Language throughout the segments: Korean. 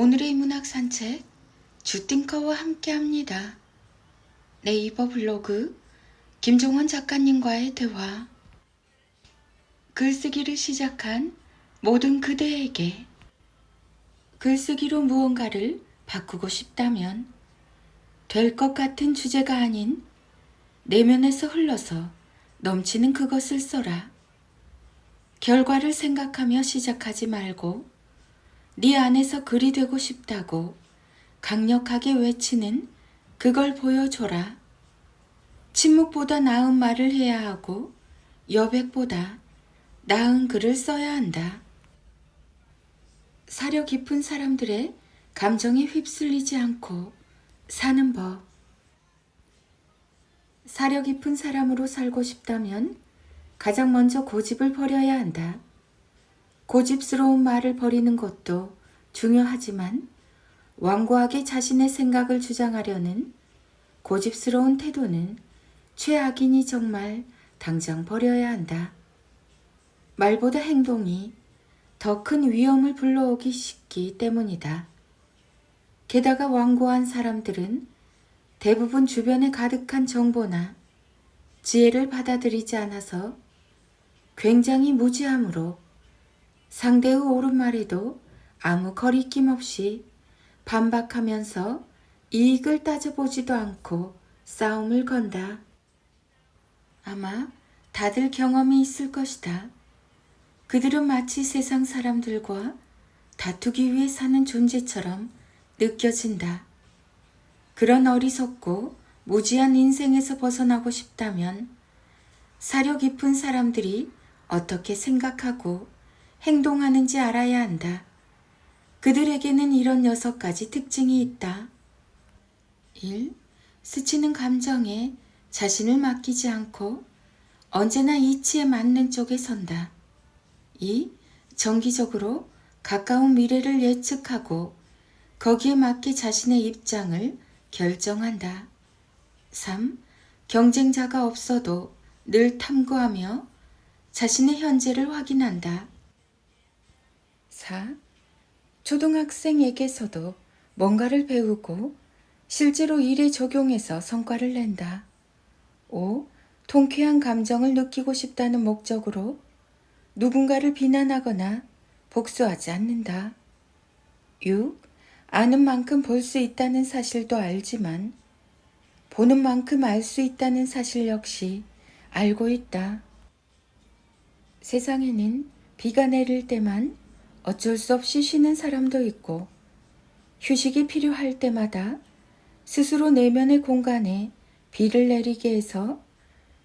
오늘의 문학 산책 주띵커와 함께합니다. 네이버 블로그 김종원 작가님과의 대화 글쓰기를 시작한 모든 그대에게 글쓰기로 무언가를 바꾸고 싶다면 될 것 같은 주제가 아닌 내면에서 흘러서 넘치는 그것을 써라. 결과를 생각하며 시작하지 말고 네 안에서 글이 되고 싶다고 강력하게 외치는 그걸 보여줘라. 침묵보다 나은 말을 해야 하고 여백보다 나은 글을 써야 한다. 사려 깊은 사람들의 감정에 휩쓸리지 않고 사는 법. 사려 깊은 사람으로 살고 싶다면 가장 먼저 고집을 버려야 한다. 고집스러운 말을 버리는 것도 중요하지만 완고하게 자신의 생각을 주장하려는 고집스러운 태도는 최악이니 정말 당장 버려야 한다. 말보다 행동이 더 큰 위험을 불러오기 쉽기 때문이다. 게다가 완고한 사람들은 대부분 주변에 가득한 정보나 지혜를 받아들이지 않아서 굉장히 무지함으로 상대의 옳은 말에도 아무 거리낌 없이 반박하면서 이익을 따져보지도 않고 싸움을 건다. 아마 다들 경험이 있을 것이다. 그들은 마치 세상 사람들과 다투기 위해 사는 존재처럼 느껴진다. 그런 어리석고 무지한 인생에서 벗어나고 싶다면 사려 깊은 사람들이 어떻게 생각하고 행동하는지 알아야 한다. 그들에게는 이런 여섯 가지 특징이 있다. 1. 스치는 감정에 자신을 맡기지 않고 언제나 이치에 맞는 쪽에 선다. 2. 정기적으로 가까운 미래를 예측하고 거기에 맞게 자신의 입장을 결정한다. 3. 경쟁자가 없어도 늘 탐구하며 자신의 현재를 확인한다. 4. 초등학생에게서도 뭔가를 배우고 실제로 일에 적용해서 성과를 낸다. 5. 통쾌한 감정을 느끼고 싶다는 목적으로 누군가를 비난하거나 복수하지 않는다. 6. 아는 만큼 볼 수 있다는 사실도 알지만 보는 만큼 알 수 있다는 사실 역시 알고 있다. 세상에는 비가 내릴 때만 어쩔 수 없이 쉬는 사람도 있고 휴식이 필요할 때마다 스스로 내면의 공간에 비를 내리게 해서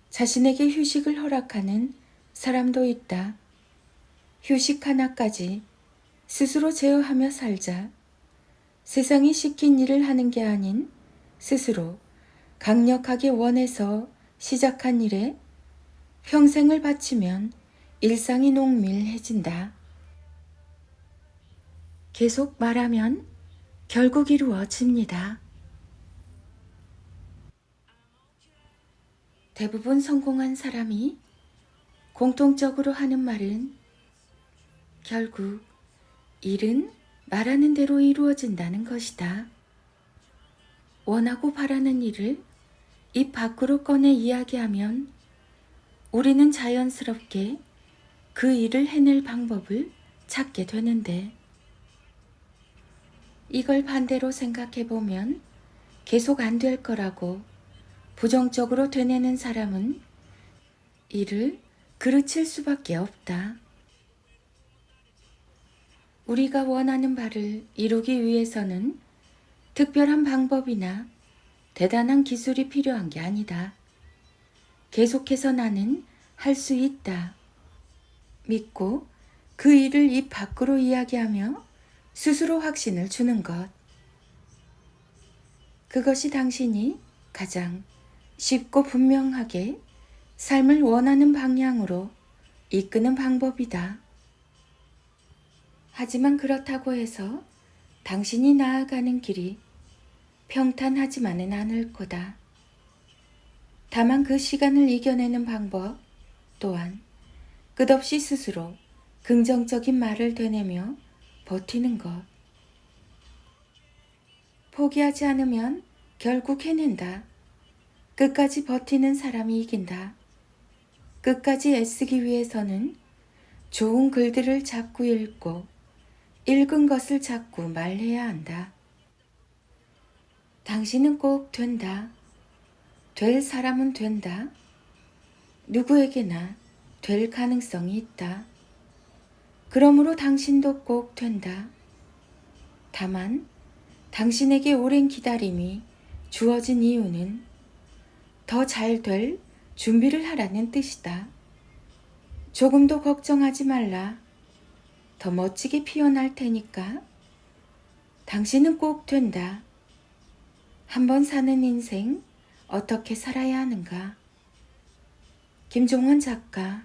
자신에게 휴식을 허락하는 사람도 있다. 휴식 하나까지 스스로 제어하며 살자. 세상이 시킨 일을 하는 게 아닌 스스로 강력하게 원해서 시작한 일에 평생을 바치면 일상이 농밀해진다. 계속 말하면 결국 이루어집니다. 대부분 성공한 사람이 공통적으로 하는 말은 결국 일은 말하는 대로 이루어진다는 것이다. 원하고 바라는 일을 입 밖으로 꺼내 이야기하면 우리는 자연스럽게 그 일을 해낼 방법을 찾게 되는데 이걸 반대로 생각해 보면 계속 안 될 거라고 부정적으로 되뇌는 사람은 이를 그르칠 수밖에 없다. 우리가 원하는 바를 이루기 위해서는 특별한 방법이나 대단한 기술이 필요한 게 아니다. 계속해서 나는 할 수 있다. 믿고 그 일을 입 밖으로 이야기하며 스스로 확신을 주는 것. 그것이 당신이 가장 쉽고 분명하게 삶을 원하는 방향으로 이끄는 방법이다. 하지만 그렇다고 해서 당신이 나아가는 길이 평탄하지만은 않을 거다. 다만 그 시간을 이겨내는 방법 또한 끝없이 스스로 긍정적인 말을 되내며 버티는 것. 포기하지 않으면 결국 해낸다. 끝까지 버티는 사람이 이긴다. 끝까지 애쓰기 위해서는 좋은 글들을 자꾸 읽고 읽은 것을 자꾸 말해야 한다. 당신은 꼭 된다. 될 사람은 된다. 누구에게나 될 가능성이 있다. 그러므로 당신도 꼭 된다. 다만 당신에게 오랜 기다림이 주어진 이유는 더 잘 될 준비를 하라는 뜻이다. 조금도 걱정하지 말라. 더 멋지게 피어날 테니까. 당신은 꼭 된다. 한번 사는 인생 어떻게 살아야 하는가? 김종원 작가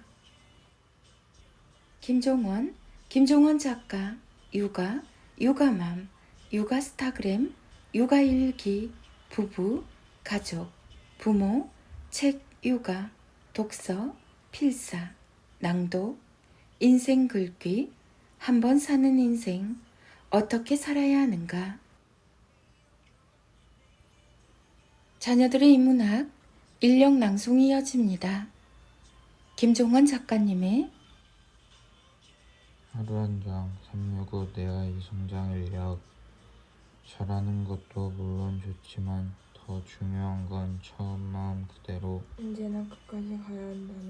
김종원, 김종원 작가, 육아, 육아맘, 육아스타그램, 육아일기, 부부, 가족, 부모, 책, 육아, 독서, 필사, 낭독, 인생 글귀, 한 번 사는 인생, 어떻게 살아야 하는가? 자녀들의 인문학, 인력 낭송이 이어집니다. 김종원 작가님의 하루 한 장, 365내 아이 성장 인력. 잘하는 것도 물론 좋지만 더 중요한 건 처음 마음 그대로 언제나 끝까지 가야 한다는.